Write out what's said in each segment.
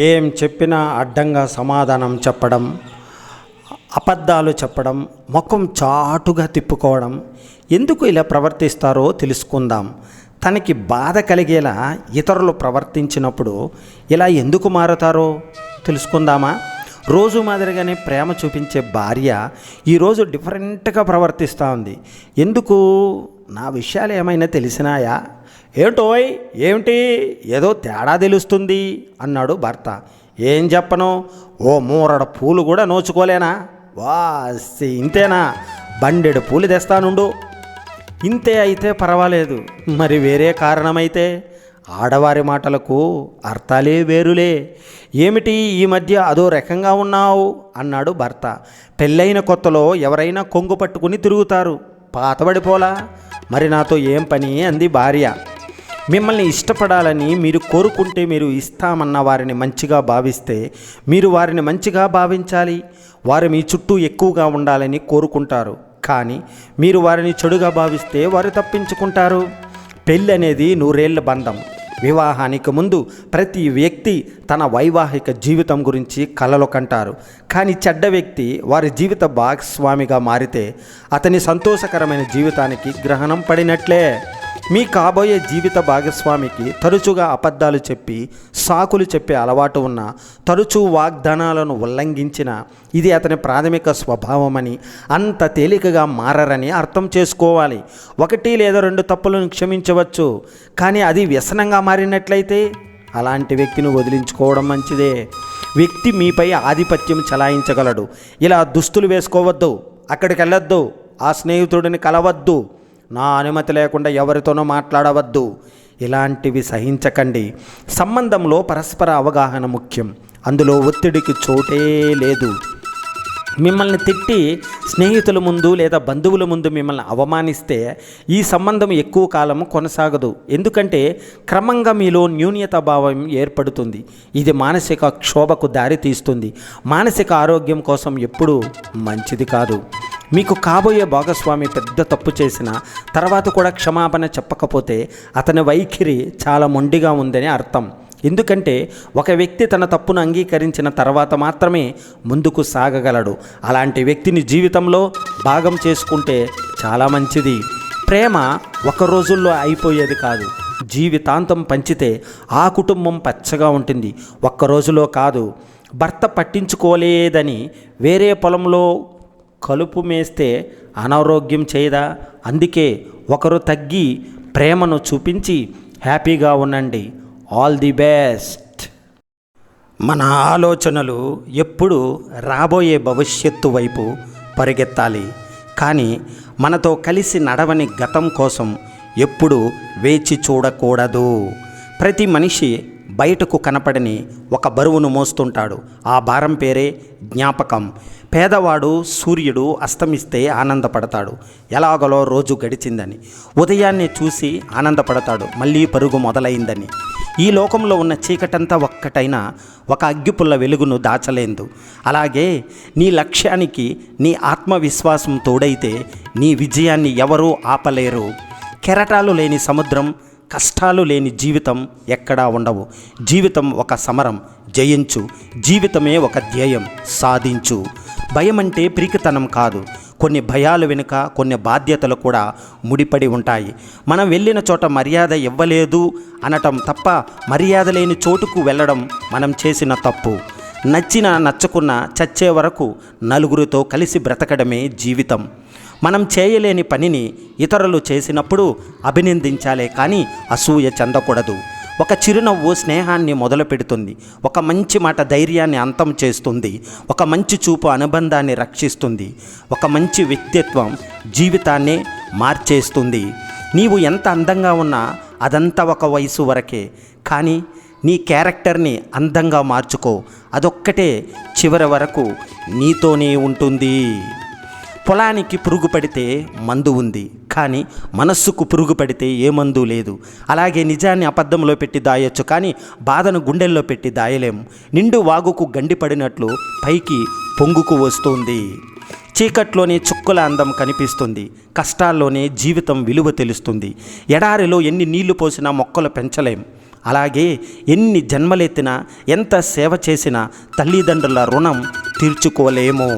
ఏం చెప్పినా అడ్డంగా సమాధానం చెప్పడం అబద్ధాలు చెప్పడం ముఖం చాటుగా తిప్పుకోవడం ఎందుకు ఇలా ప్రవర్తిస్తారో తెలుసుకుందాం. తనకి బాధ కలిగేలా ఇతరులు ప్రవర్తించినప్పుడు ఇలా ఎందుకు మారుతారో తెలుసుకుందామా? రోజు మాదిరిగానే ప్రేమ చూపించే భార్య ఈరోజు డిఫరెంట్గా ప్రవర్తిస్తూ ఉంది. ఎందుకు? నా విషయాలు ఏమైనా తెలిసినాయా? ఏంటోయ్ ఏమిటి? ఏదో తేడా తెలుస్తుంది అన్నాడు భర్త. ఏం చెప్పను? ఓ మూరడ పూలు కూడా నోచుకోలేనా? వాసి ఇంతేనా? బండెడు పూలు తెస్తానుండు. ఇంతే అయితే పర్వాలేదు. మరి వేరే కారణమైతే? ఆడవారి మాటలకు అర్థాలే వేరులే. ఏమిటి ఈ మధ్య అదో రకంగా ఉన్నావు? అన్నాడు భర్త. పెళ్ళైన కొత్తలో ఎవరైనా కొంగు పట్టుకుని తిరుగుతారు. పాతబడిపోలా? మరి నాతో ఏం పని? అంది భార్య. మిమ్మల్ని ఇష్టపడాలని మీరు కోరుకుంటే మీరు ఇస్తామన్న వారిని మంచిగా భావిస్తే మీరు వారిని మంచిగా భావించాలి. వారు మీ చుట్టూ ఎక్కువగా ఉండాలని కోరుకుంటారు. కానీ మీరు వారిని చెడుగా భావిస్తే వారు తప్పించుకుంటారు. పెళ్ళి అనేది నూరేళ్ళ బంధం. వివాహానికి ముందు ప్రతి వ్యక్తి తన వైవాహిక జీవితం గురించి కలలు కంటారు. కానీ చెడ్డ వ్యక్తి వారి జీవిత భాగస్వామిగా మారితే అతని సంతోషకరమైన జీవితానికి గ్రహణం పడినట్లే. మీ కాబోయే జీవిత భాగస్వామికి తరచుగా అబద్ధాలు చెప్పి సాకులు చెప్పే అలవాటు ఉన్న తరచూ వాగ్దానాలను ఉల్లంఘించిన ఇది అతని ప్రాథమిక స్వభావమని అంత తేలికగా మారరని అర్థం చేసుకోవాలి. ఒకటి లేదా రెండు తప్పులను క్షమించవచ్చు కానీ అది వ్యసనంగా మారినట్లయితే అలాంటి వ్యక్తిని వదిలించుకోవడం మంచిదే. వ్యక్తి మీపై ఆధిపత్యం చలాయించగలడు. ఇలా దుస్తులు వేసుకోవద్దు అక్కడికి వెళ్ళొద్దు ఆ స్నేహితుడిని కలవద్దు. నా అనుమతి లేకుండా ఎవరితోనూ మాట్లాడవద్దు. ఇలాంటివి సహించకండి. సంబంధంలో పరస్పర అవగాహన ముఖ్యం. అందులో ఒత్తిడికి చోటే లేదు. మిమ్మల్ని తిట్టి స్నేహితుల ముందు లేదా బంధువుల ముందు మిమ్మల్ని అవమానిస్తే ఈ సంబంధం ఎక్కువ కాలం కొనసాగదు. ఎందుకంటే క్రమంగా మీలో న్యూన్యత భావం ఏర్పడుతుంది. ఇది మానసిక క్షోభకు దారి తీస్తుంది మానసిక ఆరోగ్యం కోసం ఎప్పుడూ మంచిది కాదు. మీకు కాబోయే భాగస్వామి పెద్ద తప్పు చేసిన తర్వాత కూడా క్షమాపణ చెప్పకపోతే అతని వైఖరి చాలా మొండిగా ఉందని అర్థం. ఎందుకంటే ఒక వ్యక్తి తన తప్పును అంగీకరించిన తర్వాత మాత్రమే ముందుకు సాగగలడు. అలాంటి వ్యక్తిని జీవితంలో భాగం చేసుకుంటే చాలా మంచిది. ప్రేమ ఒక రోజుల్లో అయిపోయేది కాదు. జీవితాంతం పంచితే ఆ కుటుంబం పచ్చగా ఉంటుంది. ఒక్క రోజులో కాదు. భర్త పట్టించుకోలేదని వేరే పొలంలో కలుపు మేస్తే అనారోగ్యం చేయదా? అందుకే ఒకరు తగ్గి ప్రేమను చూపించి హ్యాపీగా ఉండండి. All the best. మన ఆలోచనలు ఎప్పుడు రాబోయే భవిష్యత్తు వైపు పరిగెత్తాలి. కానీ మనతో కలిసి నడవని గతం కోసం ఎప్పుడు వేచి చూడకూడదు. ప్రతి మనిషి బయటకు కనపడని ఒక బరువును మోస్తుంటాడు. ఆ భారం పేరే జ్ఞాపకం. పేదవాడు సూర్యుడు అస్తమిస్తే ఆనందపడతాడు. ఎలాగలో రోజు గడిచిందని. ఉదయాన్నే చూసి ఆనందపడతాడు. మళ్ళీ పరుగు మొదలైందని. ఈ లోకంలో ఉన్న చీకటంతా ఒక్కటైనా ఒక అగ్గిపుల్ల వెలుగును దాచలేదు. అలాగే నీ లక్ష్యానికి నీ ఆత్మవిశ్వాసం తోడైతే నీ విజయాన్ని ఎవరూ ఆపలేరు. కెరటాలు లేని సముద్రం కష్టాలు లేని జీవితం ఎక్కడా ఉండవు. జీవితం ఒక సమరం. జయించు. జీవితమే ఒక ధ్యేయం. సాధించు. భయం అంటే పిరికితనం కాదు. కొన్ని భయాలు వెనుక కొన్ని బాధ్యతలు కూడా ముడిపడి ఉంటాయి. మనం వెళ్ళిన చోట మర్యాద ఇవ్వలేదు అనటం తప్ప మర్యాద లేని చోటుకు వెళ్ళడం మనం చేసిన తప్పు. నచ్చిన నచ్చకున్న చచ్చే వరకు నలుగురితో కలిసి బ్రతకడమే జీవితం. మనం చేయలేని పనిని ఇతరులు చేసినప్పుడు అభినందించాలే కానీ అసూయ చెందకూడదు. ఒక చిరునవ్వు స్నేహాన్ని మొదలు పెడుతుంది ఒక మంచి మాట ధైర్యాన్ని అంతం చేస్తుంది. ఒక మంచి చూపు అనుబంధాన్ని రక్షిస్తుంది. ఒక మంచి వ్యక్తిత్వం జీవితాన్ని మార్చేస్తుంది. నీవు ఎంత అందంగా ఉన్నా అదంతా ఒక వయసు వరకే. కానీ నీ క్యారెక్టర్ని అందంగా మార్చుకో. అదొక్కటే చివరి వరకు నీతోనే ఉంటుంది. పొలానికి పురుగు పడితే మందు ఉంది. కానీ మనస్సుకు పురుగు పడితే ఏ మందు లేదు. అలాగే నిజాన్ని అబద్ధంలో పెట్టి దాయొచ్చు కానీ బాధను గుండెల్లో పెట్టి దాయలేము నిండు వాగుకు గండి పడినట్లు పైకి పొంగుకు వస్తుంది. చీకట్లోనే చుక్కల అందం కనిపిస్తుంది. కష్టాల్లోనే జీవితం విలువ తెలుస్తుంది. ఎడారిలో ఎన్ని నీళ్ళు పోసినా మొక్కలు పెంచలేం. అలాగే ఎన్ని జన్మలెత్తినా ఎంత సేవ చేసినా తల్లిదండ్రుల రుణం తీర్చుకోలేము.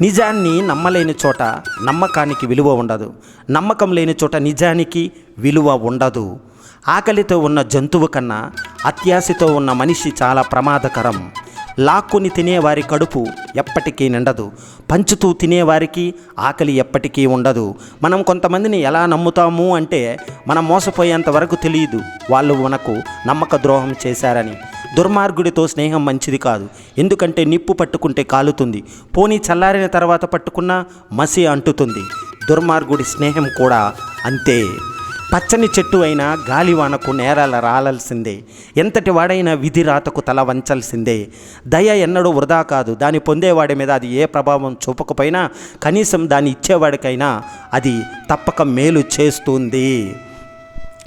నిజాన్ని నమ్మలేని చోట నమ్మకానికి విలువ ఉండదు. నమ్మకం లేని చోట నిజానికి విలువ ఉండదు. ఆకలితో ఉన్న జంతువు కన్నా అత్యాశతో ఉన్న మనిషి చాలా ప్రమాదకరం. లాక్కుని తినేవారి కడుపు ఎప్పటికీ నిండదు. పంచుతూ తినేవారికి ఆకలి ఎప్పటికీ ఉండదు. మనం కొంతమందిని ఎలా నమ్ముతాము అంటే మనం మోసపోయేంత వరకు తెలియదు. వాళ్ళు మనకు నమ్మక ద్రోహం చేశారని. దుర్మార్గుడితో స్నేహం మంచిది కాదు. ఎందుకంటే నిప్పు పట్టుకుంటే కాలుతుంది. పోనీ చల్లారిన తర్వాత పట్టుకున్న మసి అంటుతుంది. దుర్మార్గుడి స్నేహం కూడా అంతే. పచ్చని చెట్టు అయినా గాలివానకు నేరాల రాలాల్సిందే. ఎంతటి వాడైనా విధి రాతకు తల వంచాల్సిందే. దయ ఎన్నడూ వృధా కాదు. దాన్ని పొందేవాడి మీద అది ఏ ప్రభావం చూపకపోయినా కనీసం దాన్ని ఇచ్చేవాడికైనా అది తప్పక మేలు చేస్తుంది.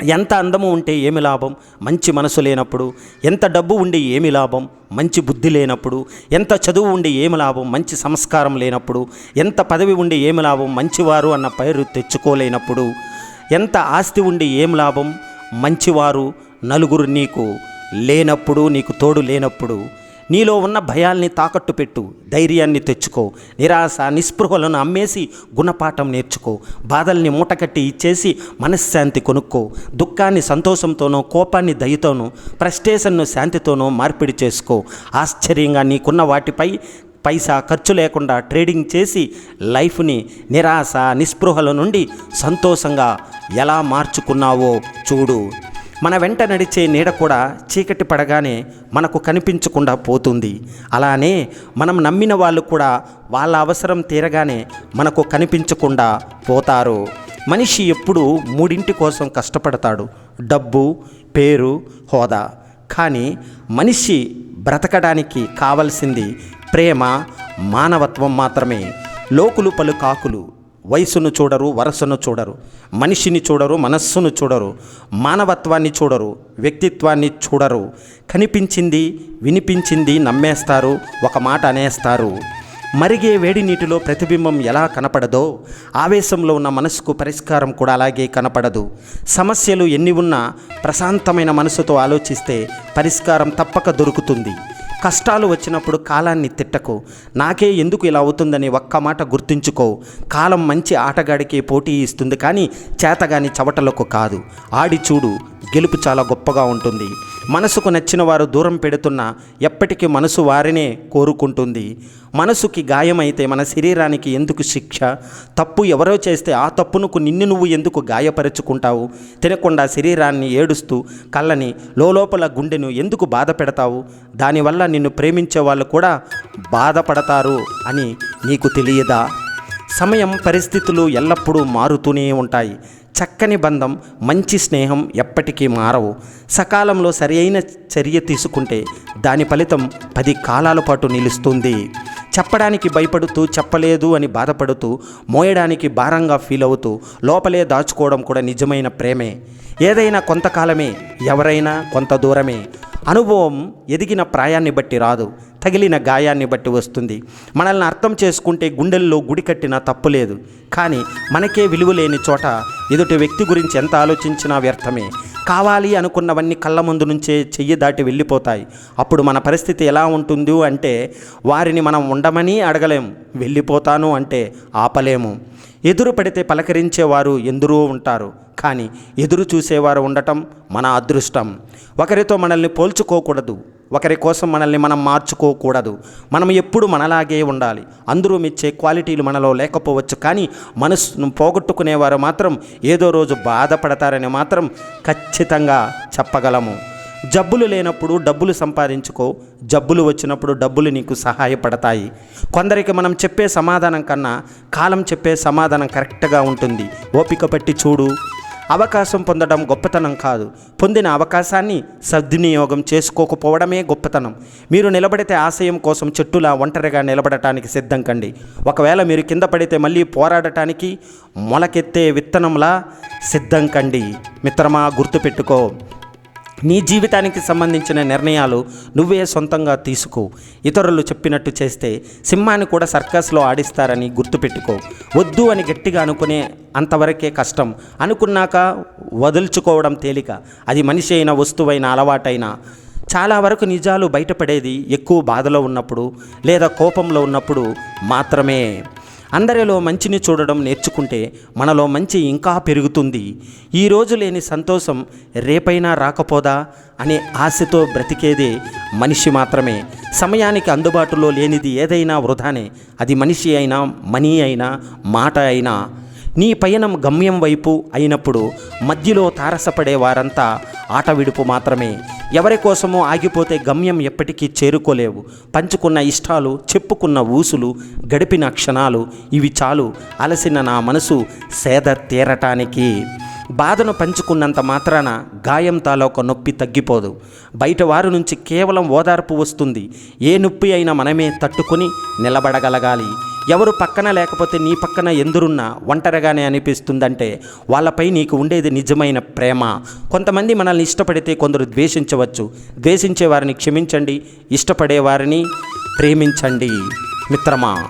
ఎంత అందము ఉంటే ఏమి లాభం? మంచి మనసు లేనప్పుడు. ఎంత డబ్బు ఉండి ఏమి లాభం? మంచి బుద్ధి లేనప్పుడు. ఎంత చదువు ఉండి ఏమి లాభం? మంచి సంస్కారం లేనప్పుడు. ఎంత పదవి ఉండి ఏమి లాభం? మంచివారు అన్న పేరు తెచ్చుకోలేనప్పుడు. ఎంత ఆస్తి ఉండి ఏం లాభం? మంచివారు నలుగురు నీకు లేనప్పుడు నీకు తోడు లేనప్పుడు. నీలో ఉన్న భయాల్ని తాకట్టు పెట్టు ధైర్యాన్ని తెచ్చుకో నిరాశ నిస్పృహలను అమ్మేసి గుణపాఠం నేర్చుకో బాధల్ని మూటకట్టి ఇచ్చేసి మనశ్శాంతి కొనుక్కో దుఃఖాన్ని సంతోషంతోనో కోపాన్ని దయతోనో ఫ్రస్ట్రేషన్ను శాంతితోనో మార్పిడి చేసుకో. ఆశ్చర్యంగా నీకున్న వాటిపై పైసా ఖర్చు లేకుండా ట్రేడింగ్ చేసి లైఫ్ని నిరాశ నిస్పృహల నుండి సంతోషంగా ఎలా మార్చుకున్నావో చూడు. మన వెంట నడిచే నీడ కూడా చీకటి పడగానే మనకు కనిపించకుండా పోతుంది. అలానే మనం నమ్మిన వాళ్ళు కూడా వాళ్ళ అవసరం తీరగానే మనకు కనిపించకుండా పోతారు. మనిషి ఎప్పుడూ మూడింటి కోసం కష్టపడతాడు. డబ్బు పేరు హోదా. కానీ మనిషి బ్రతకడానికి కావలసింది ప్రేమ మానవత్వం మాత్రమే. లోకులు పలు కాకులు. వయసును చూడరు వరసను చూడరు. మనిషిని చూడరు మనస్సును చూడరు. మానవత్వాన్ని చూడరు వ్యక్తిత్వాన్ని చూడరు. కనిపించింది వినిపించింది నమ్మేస్తారు ఒక మాట అనేస్తారు. మరిగే వేడి నీటిలో ప్రతిబింబం ఎలా కనపడదో ఆవేశంలో ఉన్న మనసుకు పరిష్కారం కూడా అలాగే కనపడదు. సమస్యలు ఎన్ని ఉన్నా ప్రశాంతమైన మనసుతో ఆలోచిస్తే పరిష్కారం తప్పక దొరుకుతుంది. కష్టాలు వచ్చినప్పుడు కాలాన్ని తిట్టకు. నాకే ఎందుకు ఇలా అవుతుందని ఒక్క మాట గుర్తుంచుకో. కాలం మంచి ఆటగాడికి పోటీ ఇస్తుంది కానీ చేతగాని చవటలకు కాదు. ఆడి చూడు. గెలుపు చాలా గొప్పగా ఉంటుంది. మనసుకు నచ్చిన వారు దూరం పెడుతున్న ఎప్పటికీ మనసు వారినే కోరుకుంటుంది. మనసుకి గాయమైతే మన శరీరానికి ఎందుకు శిక్ష? తప్పు ఎవరో చేస్తే ఆ తప్పునుకు నిన్ను నువ్వు ఎందుకు గాయపరుచుకుంటావు? తినకుండా శరీరాన్ని ఏడుస్తూ కళ్ళని లోపల గుండెను ఎందుకు బాధ పెడతావు? దానివల్ల నిన్ను ప్రేమించే వాళ్ళు కూడా బాధపడతారు అని నీకు తెలియదా? సమయం పరిస్థితులు ఎల్లప్పుడూ మారుతూనే ఉంటాయి. చక్కని బంధం మంచి స్నేహం ఎప్పటికీ మారవు. సకాలంలో సరియైన చర్య తీసుకుంటే దాని ఫలితం పది కాలాల పాటు నిలుస్తుంది. చెప్పడానికి భయపడుతూ చెప్పలేదు అని బాధపడుతూ మోయడానికి భారంగా ఫీల్ అవుతూ లోపలే దాచుకోవడం కూడా నిజమైన ప్రేమే. ఏదైనా కొంతకాలమే ఎవరైనా కొంత దూరమే. అనుభవం ఎదిగిన ప్రాయాన్ని బట్టి రాదు. తగిలిన గాయాన్ని బట్టి వస్తుంది. మనల్ని అర్థం చేసుకుంటే గుండెల్లో గుడి కట్టినా తప్పులేదు కానీ మనకే విలువ లేని చోట ఎదుటి వ్యక్తి గురించి ఎంత ఆలోచించినా వ్యర్థమే. కావాలి అనుకున్నవన్నీ కళ్ళ ముందు నుంచే చెయ్యి దాటి వెళ్ళిపోతాయి. అప్పుడు మన పరిస్థితి ఎలా ఉంటుంది అంటే వారిని మనం ఉండమని అడగలేం వెళ్ళిపోతాను అంటే ఆపలేము. ఎదురు పడితే పలకరించేవారు ఎందరో ఉంటారు. కానీ ఎదురు చూసేవారు ఉండటం మన అదృష్టం. ఒకరితో మనల్ని పోల్చుకోకూడదు. ఒకరి కోసం మనల్ని మనం మార్చుకోకూడదు. మనం ఎప్పుడు మనలాగే ఉండాలి. అందరూ మెచ్చే క్వాలిటీలు మనలో లేకపోవచ్చు కానీ మనసును పోగొట్టుకునేవారు మాత్రం ఏదో రోజు బాధపడతారని మాత్రం ఖచ్చితంగా చెప్పగలము. జబ్బులు లేనప్పుడు డబ్బులు సంపాదించుకో. జబ్బులు వచ్చినప్పుడు డబ్బులు నీకు సహాయపడతాయి. కొందరికి మనం చెప్పే సమాధానం కన్నా కాలం చెప్పే సమాధానం కరెక్ట్గా ఉంటుంది. ఓపిక పట్టి చూడు. అవకాశం పొందడం గొప్పతనం కాదు. పొందిన అవకాశాన్ని సద్వినియోగం చేసుకోకపోవడమే గొప్పతనం. మీరు నిలబడితే ఆశయం కోసం చెట్టులా ఒంటరిగా నిలబడటానికి సిద్ధం కండి. ఒకవేళ మీరు కింద పడితే మళ్ళీ పోరాడటానికి మొలకెత్తే విత్తనంలా సిద్ధం కండి. మిత్రమా గుర్తుపెట్టుకో. నీ జీవితానికి సంబంధించిన నిర్ణయాలు నువ్వే సొంతంగా తీసుకో. ఇతరులు చెప్పినట్టు చేస్తే సింహాన్ని కూడా సర్కస్లో ఆడిస్తారని గుర్తుపెట్టుకో. వద్దు అని గట్టిగా అనుకునే అంతవరకే కష్టం. అనుకున్నాక వదులుచుకోవడం తేలిక. అది మనిషి అయిన వస్తువైన అలవాటైన. చాలా వరకు నిజాలు బయటపడేది ఎక్కువ బాధలో ఉన్నప్పుడు లేదా కోపంలో ఉన్నప్పుడు మాత్రమే. అందరిలో మంచిని చూడడం నేర్చుకుంటే మనలో మంచి ఇంకా పెరుగుతుంది. ఈ రోజు లేని సంతోషం రేపైనా రాకపోదా అనే ఆశతో బ్రతికేదే మనిషి మాత్రమే. సమయానికి అందుబాటులో లేనిది ఏదైనా వృధానే. అది మనిషి అయినా మనీ అయినా మాట అయినా నీ పయనం గమ్యం వైపు అయినప్పుడు మధ్యలో తారసపడే వారంతా ఆట విడుపు మాత్రమే. ఎవరి కోసమో ఆగిపోతే గమ్యం ఎప్పటికీ చేరుకోలేవు. పంచుకున్న ఇష్టాలు చెప్పుకున్న ఊసులు గడిపిన క్షణాలు ఇవి చాలు. అలసిన నా మనసు సేద తీరటానికి. బాధను పంచుకున్నంత మాత్రాన గాయం తాలూక నొప్పి తగ్గిపోదు. బయట వారి నుంచి కేవలం ఓదార్పు వస్తుంది. ఏ నొప్పి అయినా మనమే తట్టుకుని నిలబడగలగాలి. ఎవరు పక్కన లేకపోతే నీ పక్కన ఎందురున్నా ఒంటరిగానే అనిపిస్తుందంటే వాళ్ళపై నీకు ఉండేది నిజమైన ప్రేమ. కొంతమంది మనల్ని ఇష్టపడితే కొందరు ద్వేషించవచ్చు. ద్వేషించే వారిని క్షమించండి ఇష్టపడే వారిని ప్రేమించండి. మిత్రమా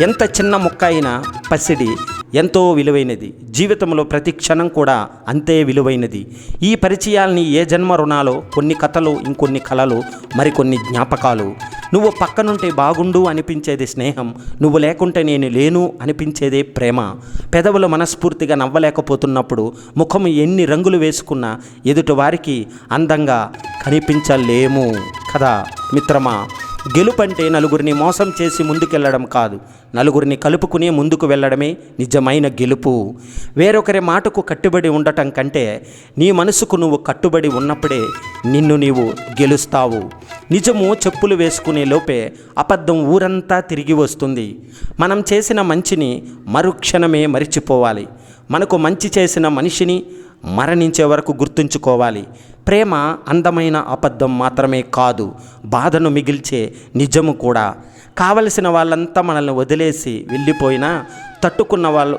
ఎంత చిన్న ముక్క అయినా పసిడి ఎంతో విలువైనది. జీవితంలో ప్రతి క్షణం కూడా అంతే విలువైనది. ఈ పరిచయాల్ని ఏ జన్మ రుణాలో కొన్ని కథలు ఇంకొన్ని కళలు మరికొన్ని జ్ఞాపకాలు. నువ్వు పక్కనుంటే బాగుండు అనిపించేది స్నేహం. నువ్వు లేకుంటే నేను లేను అనిపించేదే ప్రేమ. పెదవులు మనస్ఫూర్తిగా నవ్వలేకపోతున్నప్పుడు ముఖం ఎన్ని రంగులు వేసుకున్నా ఎదుటి వారికి అందంగా కనిపించలేము. కదా మిత్రమా? గెలుపంటే నలుగురిని మోసం చేసి ముందుకెళ్ళడం కాదు. నలుగురిని కలుపుకుని ముందుకు వెళ్ళడమే నిజమైన గెలుపు. వేరొకరి మాటకు కట్టుబడి ఉండటం కంటే నీ మనసుకు నువ్వు కట్టుబడి ఉన్నప్పుడే నిన్ను నీవు గెలుస్తావు. నిజము చెప్పులు వేసుకునే లోపే అబద్ధం ఊరంతా తిరిగి వస్తుంది. మనం చేసిన మంచిని మరుక్షణమే మరిచిపోవాలి. మనకు మంచి చేసిన మనిషిని మరణించే వరకు గుర్తుంచుకోవాలి. ప్రేమ అందమైన అబద్ధం మాత్రమే కాదు బాధను మిగిల్చే నిజము కూడా. కావలసిన వాళ్ళంతా మనల్ని వదిలేసి వెళ్ళిపోయినా తట్టుకున్న వాళ్ళు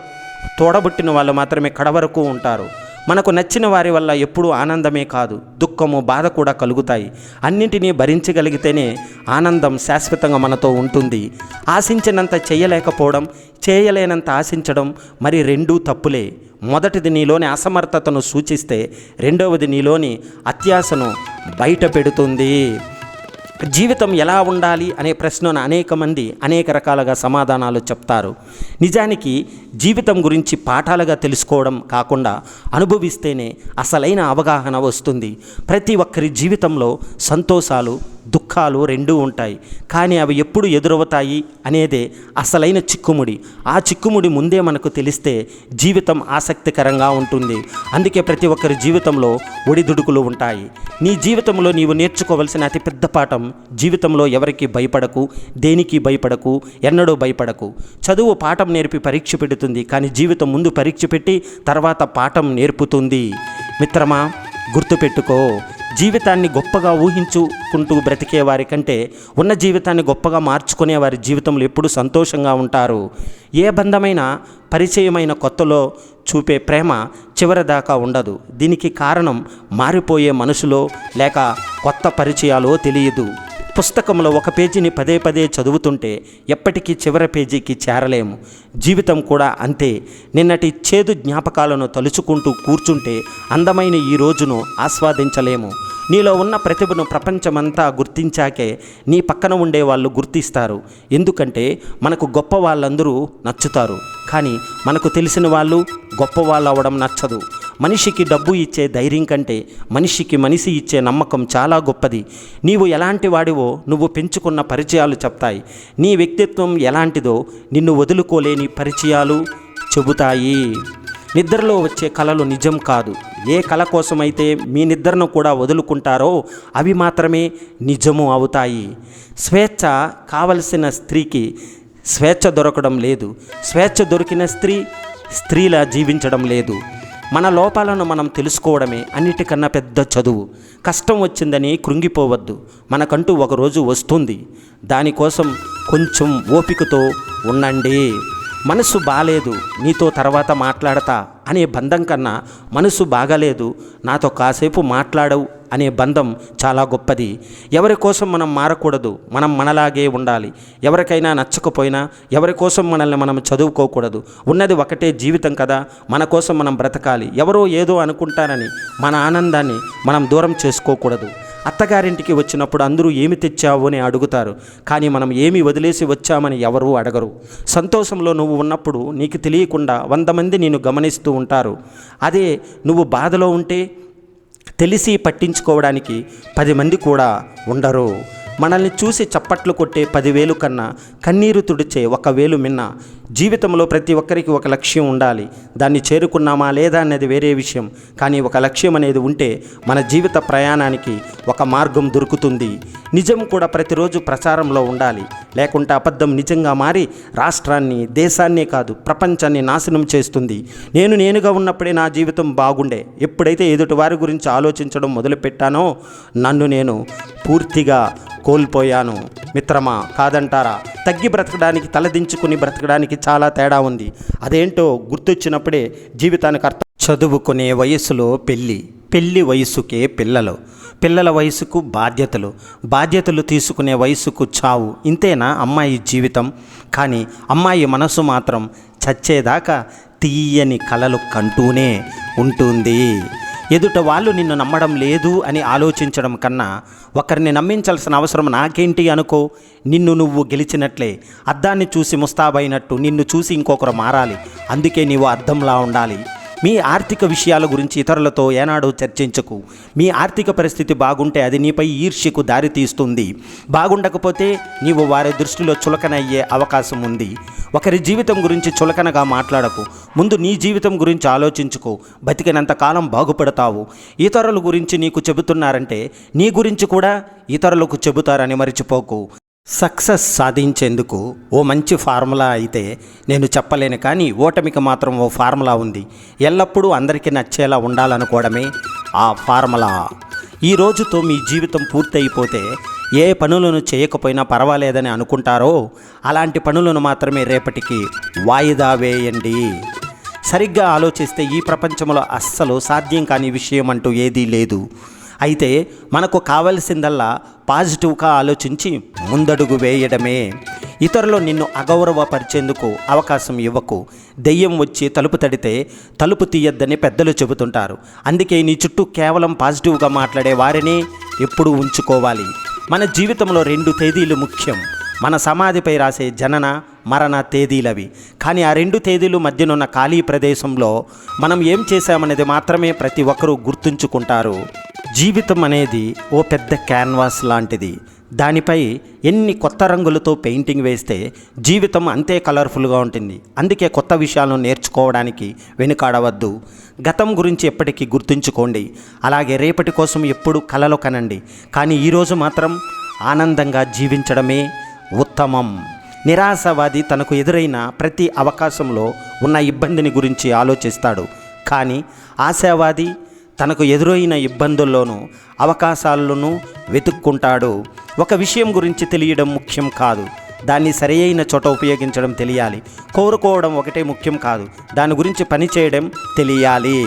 తోడబుట్టిన వాళ్ళు మాత్రమే కడవరకు ఉంటారు. మనకు నచ్చిన వారి వల్ల ఎప్పుడూ ఆనందమే కాదు దుఃఖము బాధ కూడా కలుగుతాయి. అన్నింటినీ భరించగలిగితేనే ఆనందం శాశ్వతంగా మనతో ఉంటుంది. ఆశించినంత చేయలేకపోవడం చేయలేనంత ఆశించడం మరి రెండూ తప్పులే. మొదటిది నీలోని అసమర్థతను సూచిస్తే రెండవది నీలోని అత్యాశను బయట పెడుతుంది. జీవితం ఎలా ఉండాలి అనే ప్రశ్నను అనేక మంది అనేక రకాలుగా సమాధానాలు చెప్తారు. నిజానికి జీవితం గురించి పాఠాలుగా తెలుసుకోవడం కాకుండా అనుభవిస్తేనే అసలైన అవగాహన వస్తుంది. ప్రతి ఒక్కరి జీవితంలో సంతోషాలు దుఃఖాలు రెండూ ఉంటాయి. కానీ అవి ఎప్పుడు ఎదురవుతాయి అనేదే అసలైన చిక్కుముడి. ఆ చిక్కుముడి ముందే మనకు తెలిస్తే జీవితం ఆసక్తికరంగా ఉంటుంది. అందుకే ప్రతి ఒక్కరి జీవితంలో ఒడిదుడుకులు ఉంటాయి. నీ జీవితంలో నీవు నేర్చుకోవలసిన అతిపెద్ద పాఠం జీవితంలో ఎవరికి భయపడకు దేనికి భయపడకు ఎన్నడూ భయపడకు. చదువు పాఠం నేర్పి పరీక్ష పెడుతుంది కానీ జీవితం ముందు పరీక్ష పెట్టి తర్వాత పాఠం నేర్పుతుంది. మిత్రమా గుర్తుపెట్టుకో జీవితాన్ని గొప్పగా ఊహించుకుంటూ బ్రతికే వారి కంటే ఉన్న జీవితాన్ని గొప్పగా మార్చుకునే వారి జీవితంలో ఎప్పుడు సంతోషంగా ఉంటారు. ఏ బంధమైన పరిచయమైన కొత్తలో చూపే ప్రేమ చివరిదాకా ఉండదు. దీనికి కారణం మారిపోయే మనసులో లేక కొత్త పరిచయాలో తెలియదు. పుస్తకంలో ఒక పేజీని పదే పదే చదువుతుంటే ఎప్పటికీ చివరి పేజీకి చేరలేము. జీవితం కూడా అంతే. నిన్నటి చేదు జ్ఞాపకాలను తలుచుకుంటూ కూర్చుంటే అందమైన ఈ రోజును ఆస్వాదించలేము. నీలో ఉన్న ప్రతిభను ప్రపంచమంతా గుర్తించాకే నీ పక్కన ఉండే వాళ్ళు గుర్తిస్తారు. ఎందుకంటే మనకు గొప్ప వాళ్ళందరూ నచ్చుతారు. కానీ మనకు తెలిసిన వాళ్ళు గొప్ప వాళ్ళు అవ్వడం నచ్చదు. మనిషికి డబ్బు ఇచ్చే ధైర్యం కంటే మనిషికి మనిషి ఇచ్చే నమ్మకం చాలా గొప్పది. నీవు ఎలాంటి వాడివో నువ్వు పెంచుకున్న పరిచయాలు చెప్తాయి. నీ వ్యక్తిత్వం ఎలాంటిదో నిన్ను వదులుకోలేని పరిచయాలు చెబుతాయి. నిద్రలో వచ్చే కళలు నిజం కాదు. ఏ కళ కోసమైతే మీ నిద్రను కూడా వదులుకుంటారో అవి మాత్రమే నిజము అవుతాయి. స్వేచ్ఛ కావలసిన స్త్రీకి స్వేచ్ఛ దొరకడం లేదు. స్వేచ్ఛ దొరికిన స్త్రీ స్త్రీలా జీవించడం లేదు. మన లోపాలను మనం తెలుసుకోవడమే అన్నిటికన్నా పెద్ద చదువు. కష్టం వచ్చిందని కృంగిపోవద్దు. మనకంటూ ఒకరోజు వస్తుంది. దానికోసం కొంచెం ఓపికతో ఉండండి. మనసు బాలేదు నీతో తర్వాత మాట్లాడతా అనే బంధం కన్నా మనసు బాగలేదు నాతో కాసేపు మాట్లాడవు అనే బంధం చాలా గొప్పది. ఎవరి కోసం మనం మారకూడదు మనం మనలాగే ఉండాలి. ఎవరికైనా నచ్చకపోయినా ఎవరి కోసం మనల్ని మనం చదువుకోకూడదు. ఉన్నది ఒకటే జీవితం కదా మన కోసం మనం బ్రతకాలి. ఎవరో ఏదో అనుకుంటారని మన ఆనందాన్ని మనం దూరం చేసుకోకూడదు. అత్తగారింటికి వచ్చినప్పుడు అందరూ ఏమి తెచ్చావు అని అడుగుతారు. కానీ మనం ఏమి వదిలేసి వచ్చామని ఎవరూ అడగరు. సంతోషంలో నువ్వు ఉన్నప్పుడు నీకు తెలియకుండా వంద మంది నేను గమనిస్తూ ఉంటారు. అదే నువ్వు బాధలో ఉంటే తెలిసి పట్టించుకోవడానికి పది మంది కూడా ఉండరు. మనల్ని చూసి చప్పట్లు కొట్టే పదివేలు కన్నా కన్నీరు తుడిచే ఒక వేలు మిన్న జీవితంలో ప్రతి ఒక్కరికి ఒక లక్ష్యం ఉండాలి. దాన్ని చేరుకున్నామా లేదా అనేది వేరే విషయం. కానీ ఒక లక్ష్యం అనేది ఉంటే మన జీవిత ప్రయాణానికి ఒక మార్గం దొరుకుతుంది. నిజం కూడా ప్రతిరోజు ప్రచారంలో ఉండాలి. లేకుంటే అబద్ధం నిజంగా మారి రాష్ట్రాన్ని దేశాన్నే కాదు ప్రపంచాన్ని నాశనం చేస్తుంది. నేను నేనుగా ఉన్నప్పుడే నా జీవితం బాగుండే. ఎప్పుడైతే ఎదుటి వారి గురించి ఆలోచించడం మొదలుపెట్టానో నన్ను నేను పూర్తిగా కోల్పోయాను. మిత్రమా కాదంటారా? తగ్గి బ్రతకడానికి తలదించుకుని బ్రతకడానికి చాలా తేడా ఉంది. అదేంటో గుర్తొచ్చినప్పుడే జీవితానికి అర్థం చదువుకునే వయసులో పెళ్ళి. పెళ్ళి వయసుకే పిల్లలు. పిల్లల వయసుకు బాధ్యతలు. బాధ్యతలు తీసుకునే వయసుకు చావు. ఇంతేనా అమ్మాయి జీవితం? కానీ అమ్మాయి మనసు మాత్రం చచ్చేదాకా తీయని కలలు కంటూనే ఉంటుంది. ఎదుట వాళ్ళు నిన్ను నమ్మడం లేదు అని ఆలోచించడం కన్నా ఒకరిని నమ్మించాల్సిన అవసరం నాకేంటి అనుకో? నిన్ను నువ్వు గెలిచినట్లే. అద్దాన్ని చూసి ముస్తాబైనట్టు. నిన్ను చూసి ఇంకొకరు మారాలి. అందుకే నీవు అద్దంలా ఉండాలి. మీ ఆర్థిక విషయాల గురించి ఇతరులతో ఏనాడో చర్చించకు. మీ ఆర్థిక పరిస్థితి బాగుంటే అది నీపై ఈర్ష్యకు దారితీస్తుంది బాగుండకపోతే నీవు వారి దృష్టిలో చులకన అయ్యే అవకాశం ఉంది. ఒకరి జీవితం గురించి చులకనగా మాట్లాడకు. ముందు నీ జీవితం గురించి ఆలోచించుకో. బతికినంత కాలం బాగుపడతావు. ఇతరుల గురించి నీకు చెబుతున్నారంటే నీ గురించి కూడా ఇతరులకు చెబుతారని మరిచిపోకు. సక్సెస్ సాధించేందుకు ఓ మంచి ఫార్ములా అయితే నేను చెప్పలేను కానీ ఓటమికి మాత్రం ఓ ఫార్ములా ఉంది. ఎల్లప్పుడూ అందరికీ నచ్చేలా ఉండాలనుకోవడమే ఆ ఫార్ములా. ఈ రోజుతో మీ జీవితం పూర్తయిపోతే ఏ పనులను చేయకపోయినా పర్వాలేదని అనుకుంటారో అలాంటి పనులను మాత్రమే రేపటికి వాయిదా వేయండి. సరిగ్గా ఆలోచిస్తే ఈ ప్రపంచంలో అస్సలు సాధ్యం కాని విషయం అంటూ ఏదీ లేదు. అయితే మనకు కావలసిందల్లా పాజిటివ్గా ఆలోచించి ముందడుగు వేయడమే. ఇతరులు నిన్ను అగౌరవపరిచేందుకు అవకాశం ఇవ్వకు. దెయ్యం వచ్చి తలుపు తడితే తలుపు తీయద్దని పెద్దలు చెబుతుంటారు. అందుకే నీ చుట్టూ కేవలం పాజిటివ్గా మాట్లాడే వారిని ఎప్పుడూ ఉంచుకోవాలి. మన జీవితంలో రెండు తేదీలు ముఖ్యం. మన సమాధిపై రాసే జనన మరణ తేదీలవి. కానీ ఆ రెండు తేదీలు మధ్యనున్న ఖాళీ ప్రదేశంలో మనం ఏం చేశామనేది మాత్రమే ప్రతి ఒక్కరూ గుర్తుంచుకుంటారు. జీవితం అనేది ఓ పెద్ద క్యాన్వాస్ లాంటిది. దానిపై ఎన్ని కొత్త రంగులతో పెయింటింగ్ వేస్తే జీవితం అంతే కలర్ఫుల్గా ఉంటుంది. అందుకే కొత్త విషయాలను నేర్చుకోవడానికి వెనుకాడవద్దు. గతం గురించి ఎప్పటికీ గుర్తుంచుకోండి. అలాగే రేపటి కోసం ఎప్పుడు కలలు కనండి. కానీ ఈరోజు మాత్రం ఆనందంగా జీవించడమే ఉత్తమం. నిరాశవాది తనకు ఎదురైన ప్రతి అవకాశంలో ఉన్న ఇబ్బందిని గురించి ఆలోచిస్తాడు. కానీ ఆశావాది తనకు ఎదురైన ఇబ్బందుల్లోనూ అవకాశాలను వెతుక్కుంటాడు. ఒక విషయం గురించి తెలియడం ముఖ్యం కాదు. దాన్ని సరియైన చోట ఉపయోగించడం తెలియాలి. కోరుకోవడం ఒకటే ముఖ్యం కాదు. దాని గురించి పనిచేయడం తెలియాలి.